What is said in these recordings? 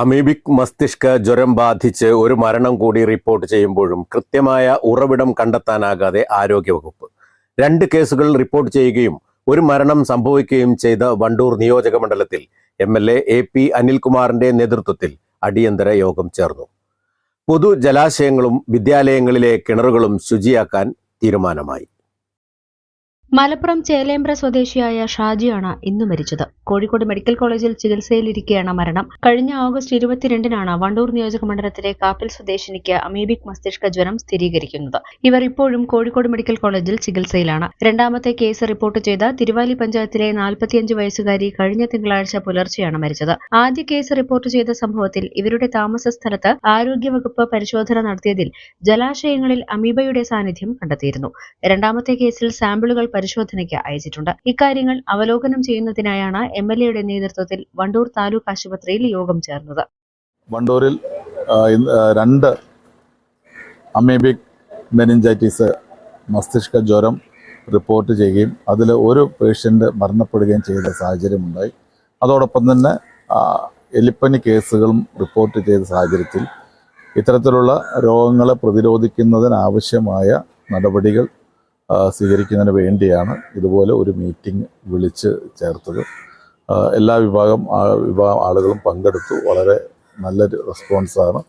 Amoebic മസ്തിഷ്ക ജ്വരം ബാധിച്ച് ഒരു മരണം കൂടി റിപ്പോർട്ട് ചെയ്യുമ്പോഴും കൃത്യമായ ഉറവിടം കണ്ടെത്താനാകാതെ ആരോഗ്യവകുപ്പ്. രണ്ട് കേസുകൾ റിപ്പോർട്ട് ചെയ്യുകയും ഒരു മരണം സംഭവിക്കുകയും ചെയ്ത വണ്ടൂർ നിയോജക മണ്ഡലത്തിൽ എം എൽ എ പി അനിൽകുമാറിന്റെ നേതൃത്വത്തിൽ അടിയന്തര യോഗം ചേർന്നു. പൊതു ജലാശയങ്ങളും വിദ്യാലയങ്ങളിലെ കിണറുകളും ശുചിയാക്കാൻ തീരുമാനമായി. മലപ്പുറം ചേലേമ്പ്ര സ്വദേശിയായ ഷാജിയാണ് ഇന്ന് മരിച്ചത്. കോഴിക്കോട് മെഡിക്കൽ കോളേജിൽ ചികിത്സയിലിരിക്കെയാണ് മരണം. കഴിഞ്ഞ ഓഗസ്റ്റ് ഇരുപത്തിരണ്ടിനാണ് വണ്ടൂർ നിയോജക മണ്ഡലത്തിലെ കാപ്പിൽ സ്വദേശിനിക്ക് അമീബിക് മസ്തിഷ്ക ജ്വരം സ്ഥിരീകരിക്കുന്നത്. ഇവർ ഇപ്പോഴും കോഴിക്കോട് മെഡിക്കൽ കോളേജിൽ ചികിത്സയിലാണ്. രണ്ടാമത്തെ കേസ് റിപ്പോർട്ട് ചെയ്ത തിരുവാലി പഞ്ചായത്തിലെ നാൽപ്പത്തിയഞ്ച് വയസ്സുകാരി കഴിഞ്ഞ തിങ്കളാഴ്ച പുലർച്ചെയാണ് മരിച്ചത്. ആദ്യ കേസ് റിപ്പോർട്ട് ചെയ്ത സംഭവത്തിൽ ഇവരുടെ താമസ സ്ഥലത്ത് ആരോഗ്യവകുപ്പ് പരിശോധന നടത്തിയതിൽ ജലാശയങ്ങളിൽ അമീബയുടെ സാന്നിധ്യം കണ്ടെത്തിയിരുന്നു. രണ്ടാമത്തെ കേസിൽ സാമ്പിളുകൾ പരിശോധനയ്ക്ക് അയച്ചിട്ടുണ്ട്. ഇക്കാര്യങ്ങൾ അവലോകനം ചെയ്യുന്നതിനായാണ് എം എൽ എയുടെ നേതൃത്വത്തിൽ വണ്ടൂർ താലൂക്ക് ആശുപത്രിയിൽ യോഗം ചേർന്നത്. വണ്ടൂരിൽ രണ്ട് അമേബിക് മെനിഞ്ചൈറ്റിസ് മസ്തിഷ്ക ജ്വരം റിപ്പോർട്ട് ചെയ്യുകയും അതിൽ ഒരു പേഷ്യന്റ് മരണപ്പെടുകയും ചെയ്ത സാഹചര്യമുണ്ടായി. അതോടൊപ്പം തന്നെ എലിപ്പനി കേസുകളും റിപ്പോർട്ട് ചെയ്ത സാഹചര്യത്തിൽ ഇത്തരത്തിലുള്ള രോഗങ്ങളെ പ്രതിരോധിക്കുന്നതിനാവശ്യമായ നടപടികൾ സ്വീകരിക്കുന്നതിന് വേണ്ടിയാണ് ഇതുപോലെ ഒരു മീറ്റിംഗ് വിളിച്ച് ചേർത്തത്. എല്ലാ വിഭാഗം വിഭാഗം ആളുകളും പങ്കെടുത്തു. വളരെ നല്ലൊരു റെസ്പോൺസാണ്.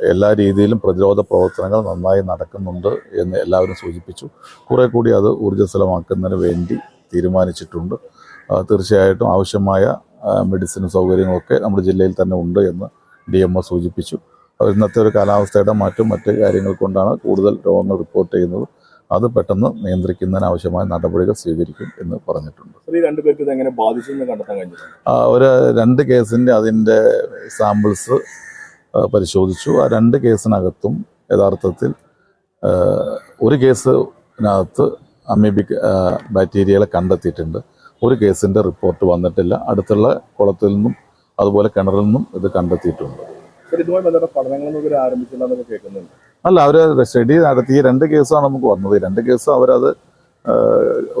എല്ലാ രീതിയിലും പ്രതിരോധ പ്രവർത്തനങ്ങൾ നന്നായി നടക്കുന്നുണ്ട് എന്ന് എല്ലാവരും സൂചിപ്പിച്ചു. കുറെ കൂടി അത് ഊർജസ്വലമാക്കുന്നതിന് വേണ്ടി തീരുമാനിച്ചിട്ടുണ്ട്. തീർച്ചയായിട്ടും ആവശ്യമായ മെഡിസിൻ സൗകര്യങ്ങളൊക്കെ നമ്മുടെ ജില്ലയിൽ തന്നെ ഉണ്ട് എന്ന് ഡി എം ഒ സൂചിപ്പിച്ചു ഇന്നത്തെ ഒരു കാലാവസ്ഥയുടെ മാറ്റം മറ്റ് കാര്യങ്ങൾ കൊണ്ടാണ് കൂടുതൽ രോഗങ്ങൾ റിപ്പോർട്ട് ചെയ്യുന്നത്. അത് പെട്ടെന്ന് നിയന്ത്രിക്കുന്നതിന് ആവശ്യമായ നടപടികൾ സ്വീകരിക്കും എന്ന് പറഞ്ഞിട്ടുണ്ട്. ഈ ഇത് എങ്ങനെ കണ്ടെത്താൻ കഴിഞ്ഞിട്ടുണ്ട്? ഒരു രണ്ട് കേസിന്റെ അതിന്റെ സാമ്പിൾസ് പരിശോധിച്ചു. ആ രണ്ട് കേസിനകത്തും യഥാർത്ഥത്തിൽ ഒരു കേസിനകത്ത് അമീബിക് ബാക്ടീരിയകളെ കണ്ടെത്തിയിട്ടുണ്ട്. ഒരു കേസിന്റെ റിപ്പോർട്ട് വന്നിട്ടില്ല. അടുത്തുള്ള കുളത്തിൽ നിന്നും അതുപോലെ കിണറിൽ നിന്നും ഇത് കണ്ടെത്തിയിട്ടുണ്ട്. ഇതുമായി ബന്ധപ്പെട്ട പഠനങ്ങളൊന്നും ഇവർ ആരംഭിച്ചില്ലെന്നൊക്കെ കേൾക്കുന്നുണ്ട്. അല്ല അവർ സ്റ്റഡി നടത്തി രണ്ട് കേസാണ് നമുക്ക് വന്നത്. രണ്ട് കേസും അവരത്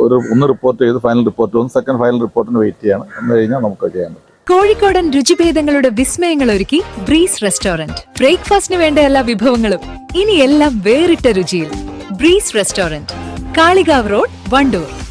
ഒരു ഒന്ന് റിപ്പോർട്ട് ചെയ്ത് ഫൈനൽ റിപ്പോർട്ട് വന്ന്. സെക്കൻഡ് ഫൈനൽ റിപ്പോർട്ടിന് വെയിറ്റ് ചെയ്യണം. എന്ന് കഴിഞ്ഞാൽ നമുക്ക് ചെയ്യാൻ പറ്റും. കോഴിക്കോടൻ രുചിഭേദങ്ങളുടെ വിസ്മയങ്ങൾ ഒരുക്കി ബ്രീസ് റെസ്റ്റോറന്റ്. ബ്രേക്ക്ഫാസ്റ്റിന് വേണ്ട എല്ലാ വിഭവങ്ങളും ഇനി എല്ലാം വേറിട്ട രുചിയിൽ. Breeze restaurant. Kalikavu road Wandoor.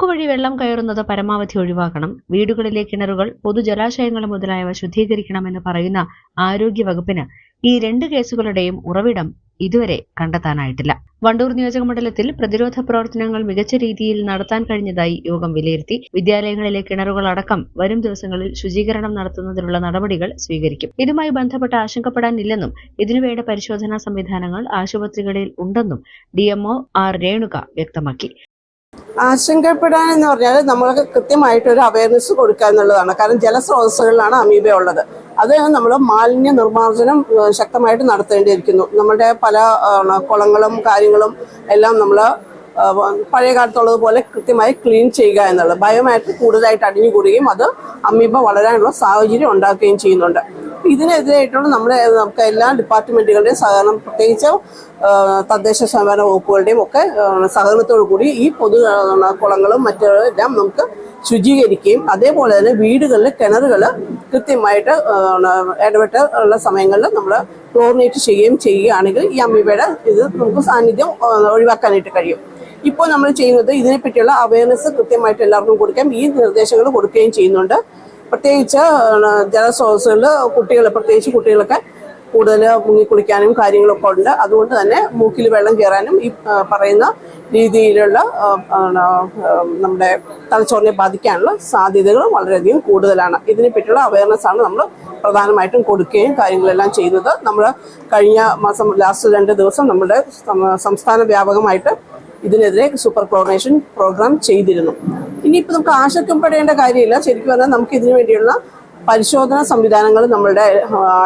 മൂക്കുവഴി വെള്ളം കയറുന്നത് പരമാവധി ഒഴിവാക്കണം. വീടുകളിലെ കിണറുകൾ പൊതുജലാശയങ്ങൾ മുതലായവ ശുദ്ധീകരിക്കണമെന്ന് പറയുന്ന ആരോഗ്യ വകുപ്പിന് ഈ രണ്ട് കേസുകളുടെയും ഉറവിടം ഇതുവരെ കണ്ടെത്താനായിട്ടില്ല. വണ്ടൂർ നിയോജക മണ്ഡലത്തിൽ പ്രതിരോധ പ്രവർത്തനങ്ങൾ മികച്ച രീതിയിൽ നടത്താൻ കഴിഞ്ഞതായി യോഗം വിലയിരുത്തി. വിദ്യാലയങ്ങളിലെ കിണറുകളടക്കം വരും ദിവസങ്ങളിൽ ശുചീകരണം നടത്തുന്നതിനുള്ള നടപടികൾ സ്വീകരിക്കും. ഇതുമായി ബന്ധപ്പെട്ട് ആശങ്കപ്പെടാനില്ലെന്നും ഇതിനുവേണ്ട പരിശോധനാ സംവിധാനങ്ങൾ ആശുപത്രികളിൽ ഉണ്ടെന്നും ഡിഎംഒ ആർ രേണുക വ്യക്തമാക്കി. ആശങ്കപ്പെടാൻ എന്ന് പറഞ്ഞാൽ നമ്മൾക്ക് കൃത്യമായിട്ട് ഒരു അവയർനെസ് കൊടുക്കുക എന്നുള്ളതാണ്. കാരണം ജലസ്രോതസ്സുകളിലാണ് അമീബ ഉള്ളത്. അത് നമ്മൾ മാലിന്യ നിർമ്മാർജനം ശക്തമായിട്ട് നടത്തേണ്ടിയിരിക്കുന്നു. നമ്മുടെ പല കുളങ്ങളും കാര്യങ്ങളും എല്ലാം നമ്മൾ പഴയ കാലത്തുള്ളതുപോലെ കൃത്യമായി ക്ലീൻ ചെയ്യുക എന്നുള്ളത്. ബയോമാറ്റർ കൂടുതലായിട്ട് അടിഞ്ഞുകൂടുകയും അത് അമീബ വളരാനുള്ള സാഹചര്യം ഉണ്ടാക്കുകയും ചെയ്യുന്നുണ്ട്. ഇതിനെതിരായിട്ടുള്ള നമ്മുടെ നമുക്ക് എല്ലാ ഡിപ്പാർട്ട്മെന്റുകളുടെയും സഹകരണം പ്രത്യേകിച്ച് തദ്ദേശ സ്വയംഭരണ വകുപ്പുകളുടെയും ഒക്കെ സഹകരണത്തോടു കൂടി ഈ പൊതു കുളങ്ങളും മറ്റെല്ലാം നമുക്ക് ശുചീകരിക്കുകയും അതേപോലെ തന്നെ വീടുകളിൽ കിണറുകൾ കൃത്യമായിട്ട് ഇടപെട്ട ഉള്ള സമയങ്ങളിൽ നമ്മൾ ക്ലോറിനേറ്റ് ചെയ്യുകയും ചെയ്യുകയാണെങ്കിൽ ഈ അമീബയുടെ ഇത് നമുക്ക് സാന്നിധ്യം ഒഴിവാക്കാനായിട്ട് കഴിയും. ഇപ്പോൾ നമ്മൾ ചെയ്യുന്നത് ഇതിനെപ്പറ്റിയുള്ള അവയർനെസ് കൃത്യമായിട്ട് എല്ലാവർക്കും കൊടുക്കാം. ഈ നിർദ്ദേശങ്ങൾ കൊടുക്കുകയും ചെയ്യുന്നുണ്ട്. പ്രത്യേകിച്ച് ജലസ്രോതസ്സുകളിൽ കുട്ടികൾ പ്രത്യേകിച്ച് കുട്ടികളൊക്കെ കൂടുതൽ മുങ്ങിക്കുളിക്കാനും കാര്യങ്ങളൊക്കെ ഉണ്ട്. അതുകൊണ്ട് തന്നെ മൂക്കിൽ വെള്ളം കയറാനും ഈ പറയുന്ന രീതിയിലുള്ള നമ്മുടെ തലച്ചോറിനെ ബാധിക്കാനുള്ള സാധ്യതകൾ വളരെയധികം കൂടുതലാണ്. ഇതിനെ പറ്റിയുള്ള അവയർനെസ് ആണ് നമ്മൾ പ്രധാനമായിട്ടും കൊടുക്കുകയും കാര്യങ്ങളെല്ലാം ചെയ്യുന്നത്. നമ്മൾ കഴിഞ്ഞ മാസം ലാസ്റ്റ് രണ്ട് ദിവസം നമ്മുടെ സംസ്ഥാന വ്യാപകമായിട്ട് ഇതിനെതിരെ സൂപ്പർ ക്ലോറിനേഷൻ പ്രോഗ്രാം ചെയ്തിരുന്നു. ഇനിയിപ്പോൾ നമുക്ക് ആശങ്കപ്പെടേണ്ട കാര്യമില്ല. ശരിക്കും പറഞ്ഞാൽ നമുക്ക് ഇതിനു വേണ്ടിയുള്ള പരിശോധനാ സംവിധാനങ്ങൾ നമ്മളുടെ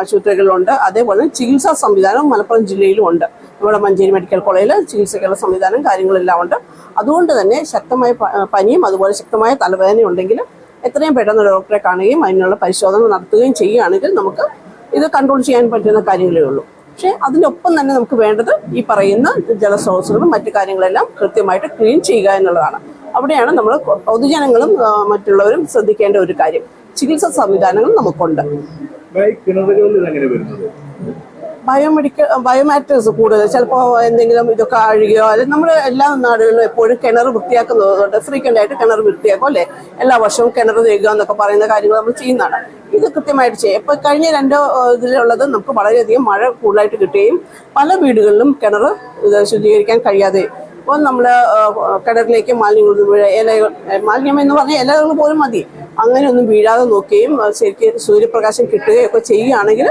ആശുപത്രികളിലുണ്ട്. അതേപോലെ ചികിത്സാ സംവിധാനം മലപ്പുറം ജില്ലയിലും ഉണ്ട്. നമ്മുടെ മഞ്ചേരി മെഡിക്കൽ കോളേജിൽ ചികിത്സയ്ക്കുള്ള സംവിധാനം കാര്യങ്ങളെല്ലാം ഉണ്ട്. അതുകൊണ്ട് തന്നെ ശക്തമായ പനിയും അതുപോലെ ശക്തമായ തലവേദനയും ഉണ്ടെങ്കിൽ എത്രയും പെട്ടെന്ന് ഡോക്ടറെ കാണുകയും അതിനുള്ള പരിശോധന നടത്തുകയും ചെയ്യുകയാണെങ്കിൽ നമുക്ക് ഇത് കൺട്രോൾ ചെയ്യാൻ പറ്റുന്ന കാര്യങ്ങളേ ഉള്ളൂ. പക്ഷേ അതിനൊപ്പം തന്നെ നമുക്ക് വേണ്ടത് ഈ പറയുന്ന ജലസ്രോതസ്സുകളും മറ്റു കാര്യങ്ങളെല്ലാം കൃത്യമായിട്ട് ക്ലീൻ ചെയ്യുക എന്നുള്ളതാണ്. അവിടെയാണ് നമ്മൾ പൊതുജനങ്ങളും മറ്റുള്ളവരും ശ്രദ്ധിക്കേണ്ട ഒരു കാര്യം. ചികിത്സാ സംവിധാനങ്ങൾ നമുക്കുണ്ട്. ബയോമെഡിക്കൽ ബയോമാറ്റേഴ്സ് കൂടുതൽ. ചിലപ്പോൾ എന്തെങ്കിലും ഇതൊക്കെ അഴുകിയോ അല്ലെങ്കിൽ നമ്മൾ എല്ലാ നാടുകളിലും എപ്പോഴും കിണർ വൃത്തിയാക്കുന്നതുകൊണ്ട് ഫ്രീക്വന്റ് ആയിട്ട് കിണർ വൃത്തിയാക്കും അല്ലേ? എല്ലാ വർഷവും കിണർ തേക്കുക എന്നൊക്കെ പറയുന്ന കാര്യങ്ങൾ നമ്മൾ ചെയ്യുന്നതാണ്. ഇത് കൃത്യമായിട്ട് ചെയ്യും. ഇപ്പോൾ കഴിഞ്ഞ രണ്ടോ ഇതിലുള്ളത് നമുക്ക് വളരെയധികം മഴ കൂടുതലായിട്ട് കിട്ടുകയും പല വീടുകളിലും കിണർ ശുദ്ധീകരിക്കാൻ കഴിയാതെ ഇപ്പോൾ നമ്മൾ കിണറിലേക്ക് മാലിന്യം വീഴ ഇലകൾ മാലിന്യം എന്ന് പറഞ്ഞാൽ ഇലകൾ പോലും മതി. അങ്ങനെ ഒന്നും വീഴാതെ നോക്കുകയും ശരിക്കും സൂര്യപ്രകാശം കിട്ടുകയും ഒക്കെ ചെയ്യുകയാണെങ്കിൽ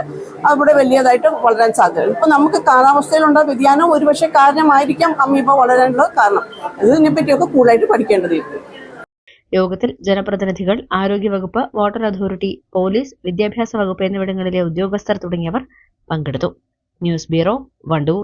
അവിടെ വലിയതായിട്ട് വളരാൻ സാധ്യത. ഇപ്പൊ നമുക്ക് കാലാവസ്ഥയിലുണ്ടായ വ്യതിയാനം ഒരുപക്ഷെ കാരണമായിരിക്കാം. അമീബ വളരാനുള്ള കാരണം. ഇതിനെപ്പറ്റിയൊക്കെ കൂടുതലായിട്ട് പഠിക്കേണ്ടതുണ്ട് യോഗത്തിൽ ജനപ്രതിനിധികൾ ആരോഗ്യവകുപ്പ് വാട്ടർ അതോറിറ്റി പോലീസ് വിദ്യാഭ്യാസ വകുപ്പ് എന്നിവിടങ്ങളിലെ ഉദ്യോഗസ്ഥർ തുടങ്ങിയവർ പങ്കെടുത്തു. News bureau Wandoor.